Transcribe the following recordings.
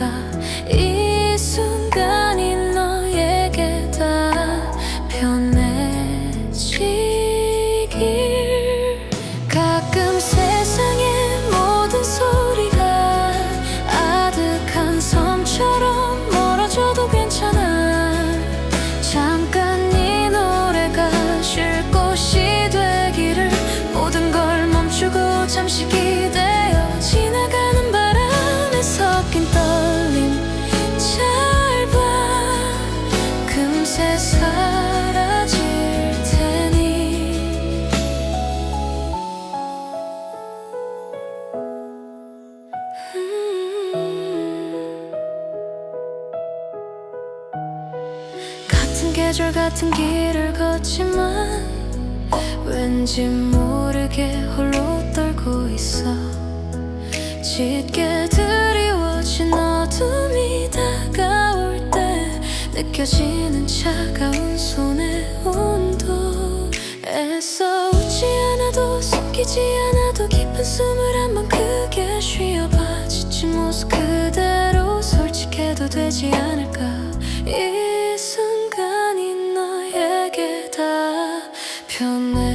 가. 느껴지는 차가운 손의 온도 애써 웃지 않아도 숨기지 않아도 깊은 숨을 한번 크게 쉬어봐. 지친 모습 그대로 솔직해도 되지 않을까. 이 순간이 너에게 다 변해.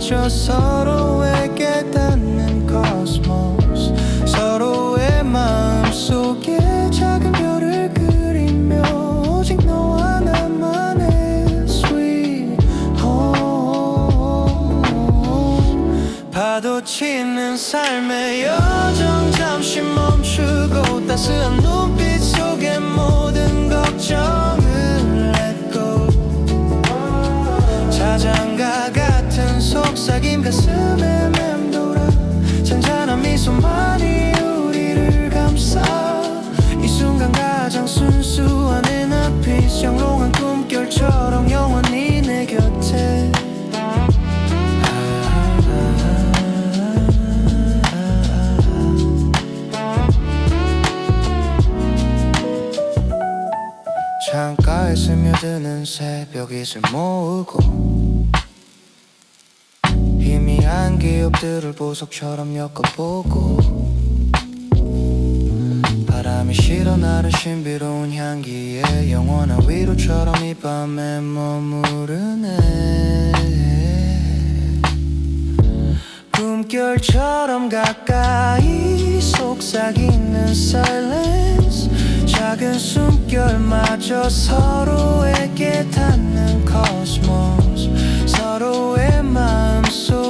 맞춰 서로에게 닿는 코스모스 서로의 마음속에 작은 별을 그리며 오직 너와 나만의 sweet home. 파도 치는 삶의 여정 잠시 멈추고 따스한 눈빛 속에 모든 걱정 속삭임 가슴에 맴돌아 잔잔한 미소만이 우리를 감싸. 이 순간 가장 순수한 내 눈빛 영롱한 꿈결처럼 영원히 내 곁에. 창가에 스며드는 새벽 이슬 모으고 희미한 기억들을 보석처럼 엮어보고 바람이 실어 나른 신비로운 향기에 영원한 위로처럼 이 밤에 머무르네. 꿈결처럼 가까이 속삭이는 silence 작은 숨결마저 서로에게 닿는 cosmos 서로의 마음속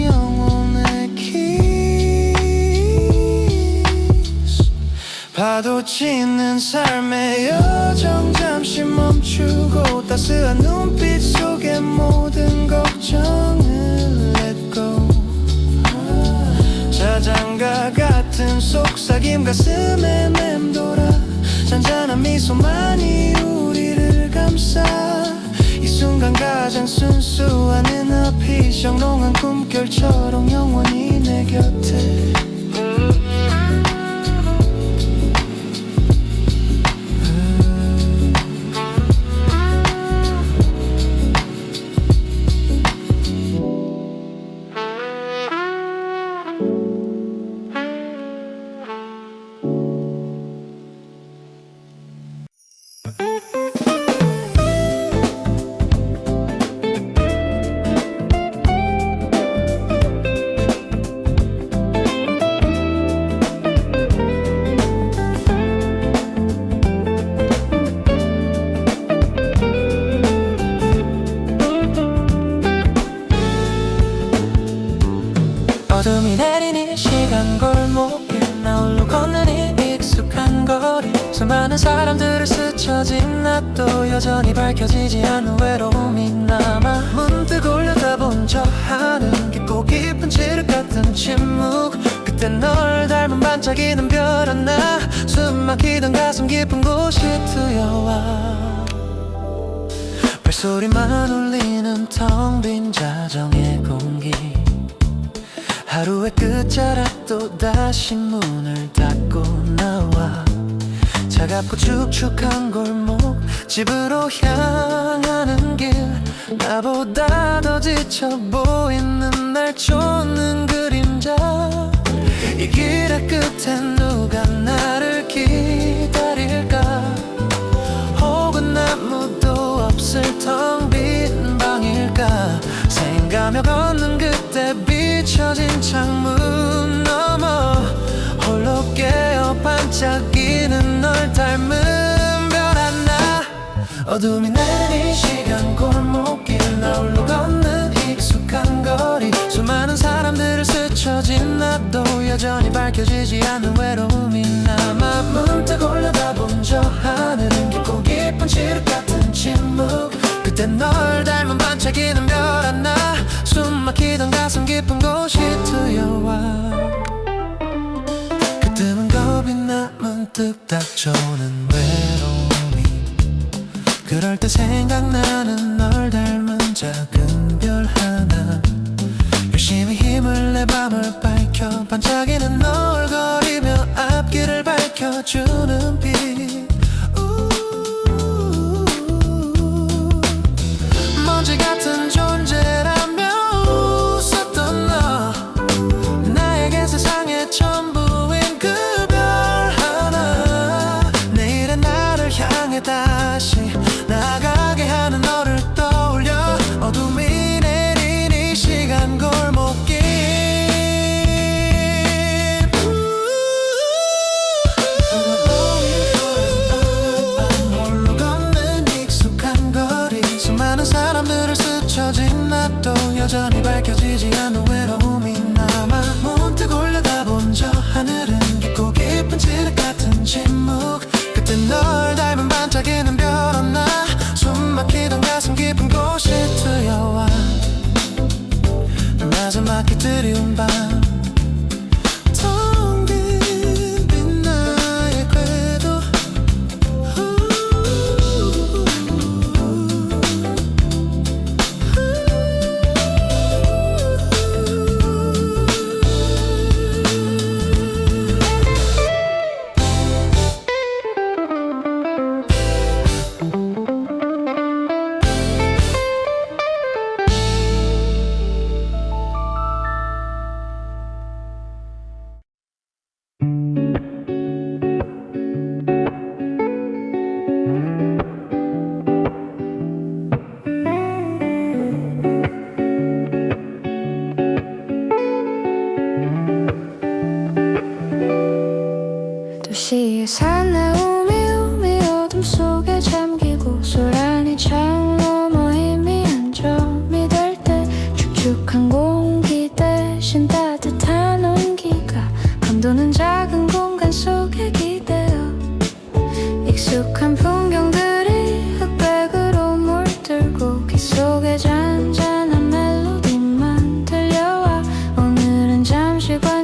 파도 치는 삶의 여정 잠시 멈추고 따스한 눈빛 속에 모든 걱정을 let go 자장가 같은 속삭임 가슴에 맴돌아 잔잔한 미소만이 우리를 감싸 이 순간 가장 순수한 눈앞이 영롱한 꿈결처럼 영원히 내 곁에 밝혀지지 않는 외로움이 남아 문득 올려다본 저 하늘 깊고 깊은 칠흑 같은 침묵. 그때 널 닮은 반짝이는 별 하나 숨 막히던 가슴 깊은 곳이 트여와. 발소리만 울리는 텅 빈 자정의 공기. 하루의 끝자락 또 다시 문을 닫고 나와. 차갑고 축축한 골목 집으로 향하는 길. 나보다 더 지쳐 보이는 날 쫓는 그림자. 이 길의 끝엔 누가 나를 기다릴까? 혹은 아무도 없을 텅 빈 방일까? 생가며 걷는 그때 비춰진 창문 너머 홀로 깨어 반짝이는 널 닮은 어둠이 내린 시간 골목길 나 홀로 걷는 익숙한 거리. 수많은 사람들을 스쳐진 나도 여전히 밝혀지지 않는 외로움이 남아 문득 올려다본 저 하늘은 깊고 깊은 칠흑 같은 침묵. 그때 널 닮은 반짝이는 별 하나 숨 막히던 가슴 깊은 곳이 트여와. 그때는 겁이 나 문득 닥쳐오는 외로움이 그럴 때 생각나는 널 닮은 작은 별 하나 열심히 힘을 내 밤을 밝혀 반짝이는 널 거리며 앞길을 밝혀주는 빛 우. 먼지 같은 존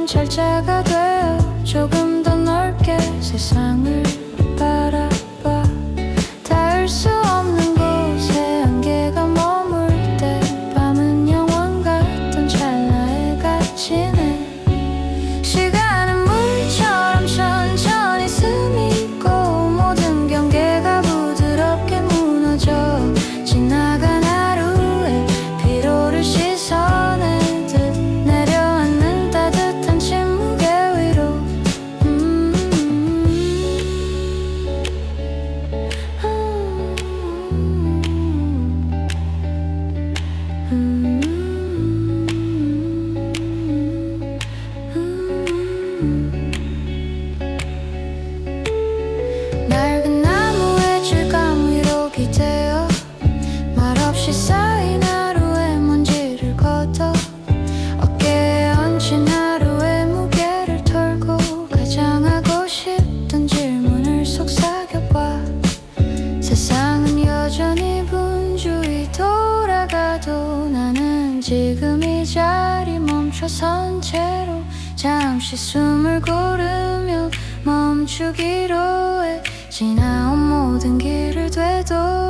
관찰자가 쌓인 하루의 먼지를 걷어 어깨에 얹힌 하루의 무게를 털고 가장 하고 싶던 질문을 속삭여봐. 세상은 여전히 분주히 돌아가도 나는 지금 이 자리 멈춰선 채로 잠시 숨을 고르며 멈추기로 해. 지나온 모든 길을 되돌아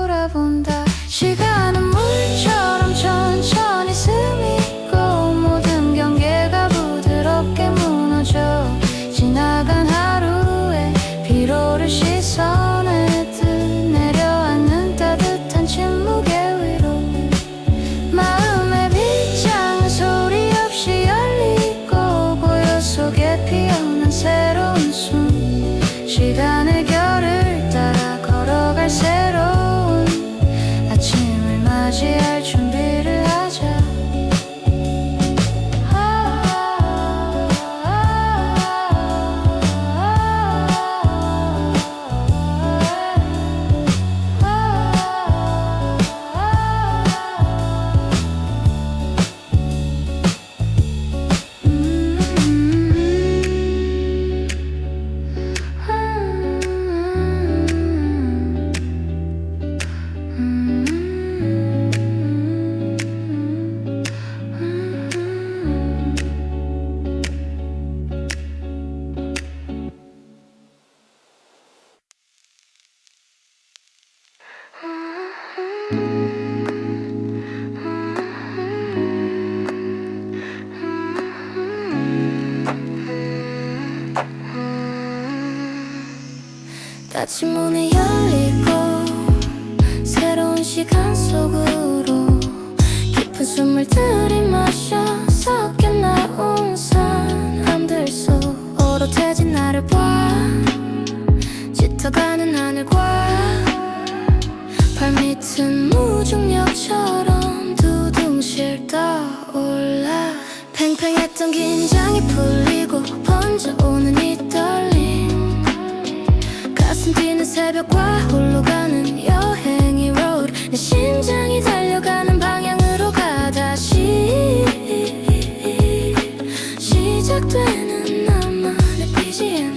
시간의 결 닫힌 문이 열리고 새로운 시간 속으로 깊은 숨을 들이마셔 섞여 나온 사람들 속 오롯해진 나를 봐. 짙어가는 하늘과 발밑은 무중력처럼 두둥실 떠올라. 팽팽했던 긴장이 풀리고 번져오는 이 새벽과 홀로 가는 여행이 road. 내 심장이 달려가는 방향으로 가 다시. 시작되는 나만의 BGM.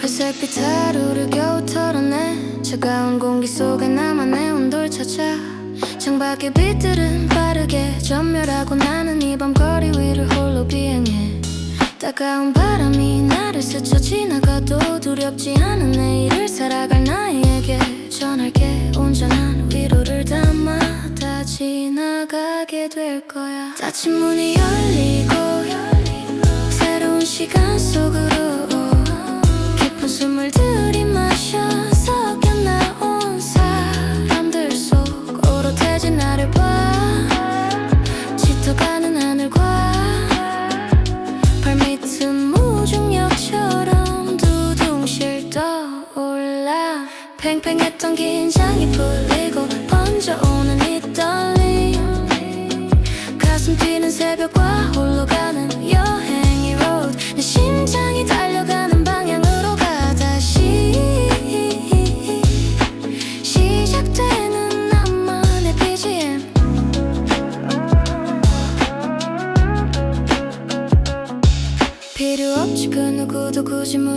회색빛 하루를 겨우 털어내. 차가운 공기 속에 나만의 온돌 찾아 창밖의 빛들은 빠르게 전멸하고 나는 이 밤 거리 위를 홀로 비행해 따가운 바람이 나를 스쳐 지나가도 두렵지 않은 내일을 살아갈 나에게 전할게. 온전한 위로를 담아 다 지나가게 될 거야. 닫힌 문이 열리고 새로운 시간 속으로 깊은 숨을 들이마셔 팽팽했던 긴장이 풀리고 번져오는 이 떨림. 가슴 뛰는 새벽과 홀로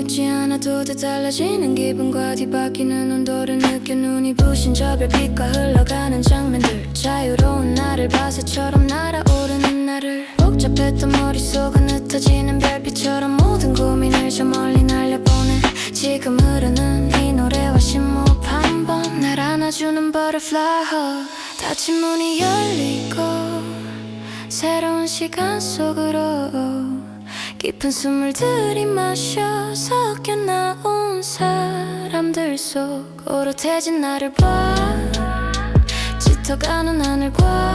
묻지 않아도 다 달라지는 기분과 뒤바뀌는 온도를 느껴 눈이 부신 저 별빛과 흘러가는 장면들. 자유로운 나를 바새처럼 날아오르는 나를. 복잡했던 머릿속 은 흩어지는 별빛처럼 모든 고민을 저 멀리 날려보내. 지금 흐르는 이 노래와 심호흡 한번. 날 안아주는 butterfly hug 닫힌 문이 열리고 새로운 시간 속으로 깊은 숨을 들이마셔 섞여 나온 사람들 속으로 태진 나를 봐. 짙어가는 하늘과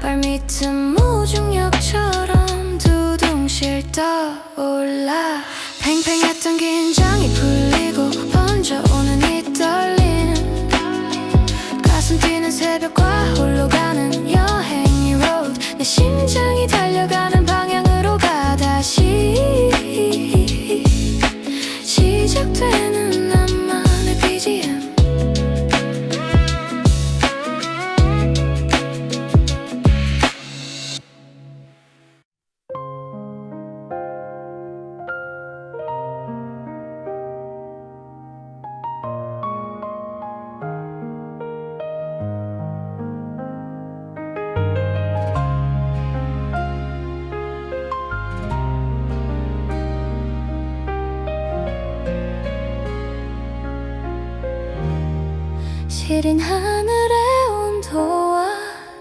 발밑은 무중력처럼 두둥실 떠올라. 팽팽했던 긴장이 풀리고 번져오는 이 떨림. 가슴 뛰는 새벽과 홀로 가는 여행이 road. 내 심장이 달려가는 시작되는 나만의 BGM 시린 하늘의 온도와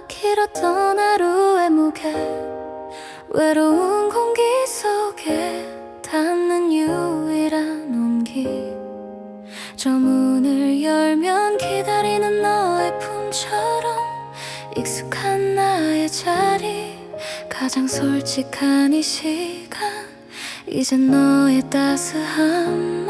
길었던 하루의 무게 외로운 공기 속에 닿는 유일한 온기. 저 문을 열면 기다리는 너의 품처럼 익숙한 나의 자리 가장 솔직한 이 시간 이젠 너의 따스함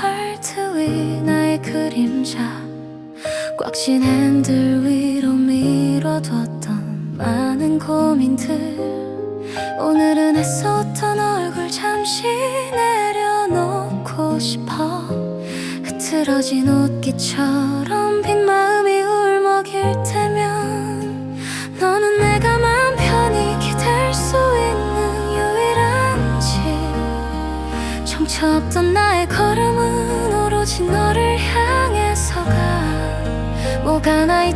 팔트 위 나의 그림자. 꽉쥔 핸들 위로 밀어뒀던 많은 고민들. 오늘은 애썼던 얼굴 잠시 내려놓고 싶어. 흐트러진 옷깃처럼 빈 마음이 울먹일 때면 너는 내가 맘 편히 기댈 수 있는 유일한 집. 정처 없던 뭐가 나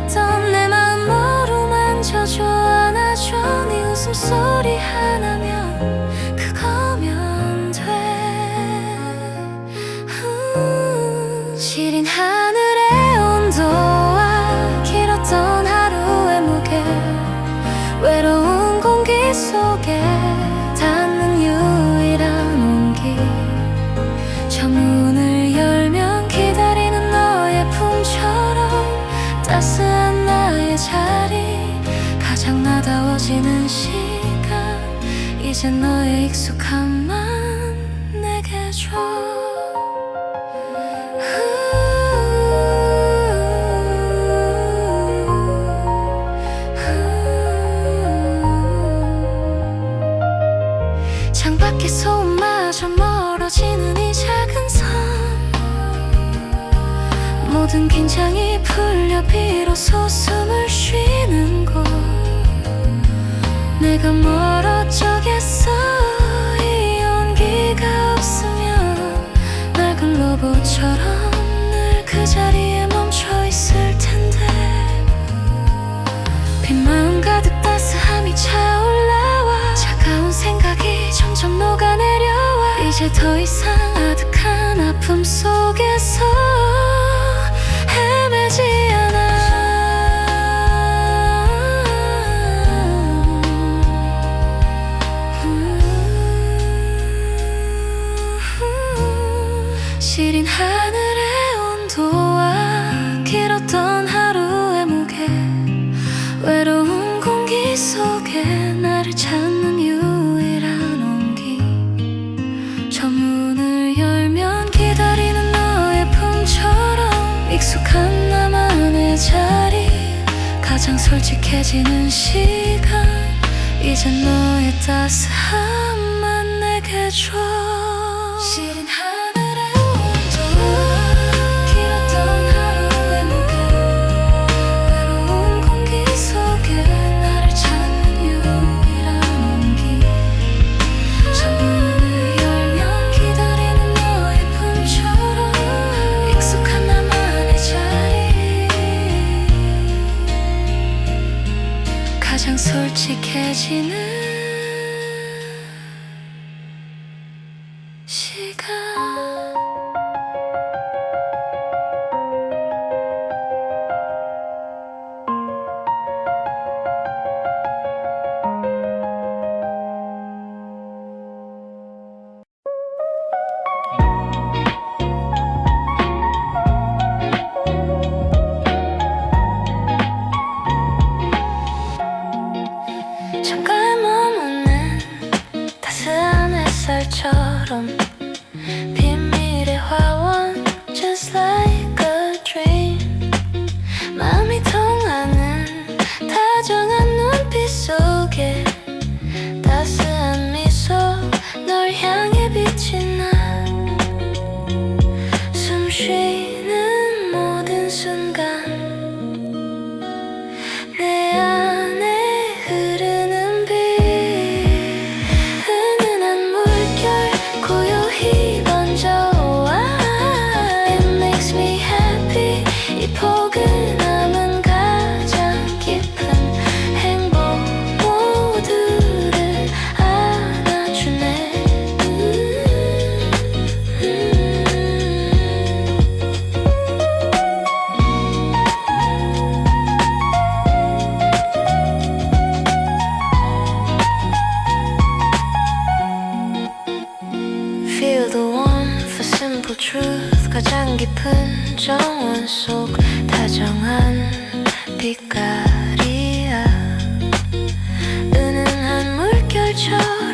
장 나다워지는 시간. 이젠 너의 익숙함만 내게 줘. 창밖의 소음마저 멀어지는 이 작은 섬 모든 긴장이 풀려 비로소 숨 멀어져겠어 이 온기가 없으면 낡은 로봇처럼 늘 그 자리에 멈춰 있을 텐데. 빈마음 가득 따스함이 차올라와 차가운 생각이 점점 녹아내려와. 이제 더 이상 아득한 아픔 속에서 다시는 가장 깊은 정원 속 다정한 빛깔이야. 은은한 물결처럼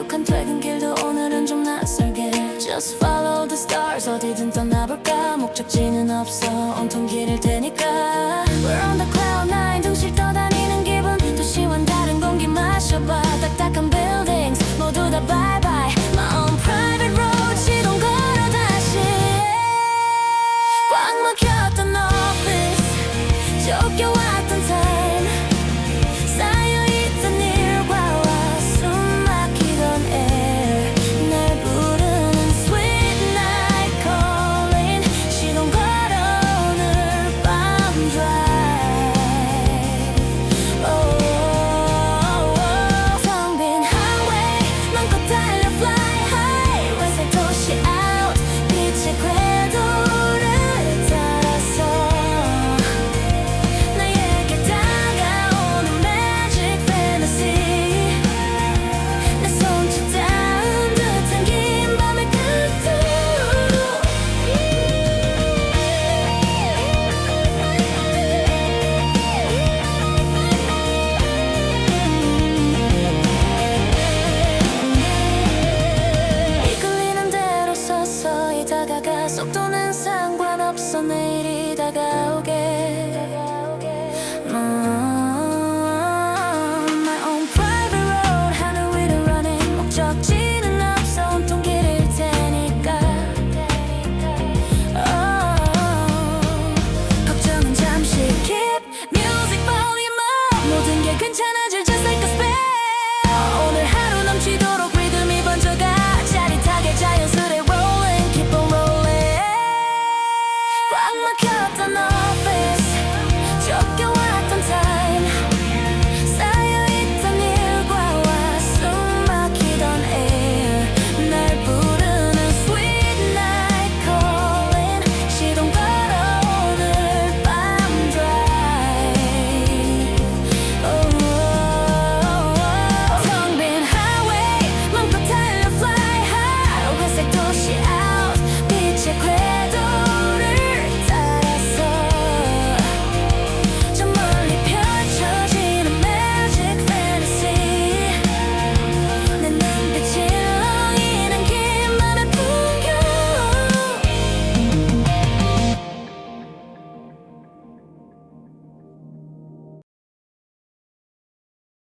익숙한 퇴근길도 오늘은 좀 낯설게. Just follow the stars. 어디든 떠나볼까? 목적지는 없어. 온통 길일 테니까. We're on the cloud nine. 둥실 떠다니는 기분. 도시와 다른 공기 마셔봐. 딱딱한 buildings. 모두 다 bye bye.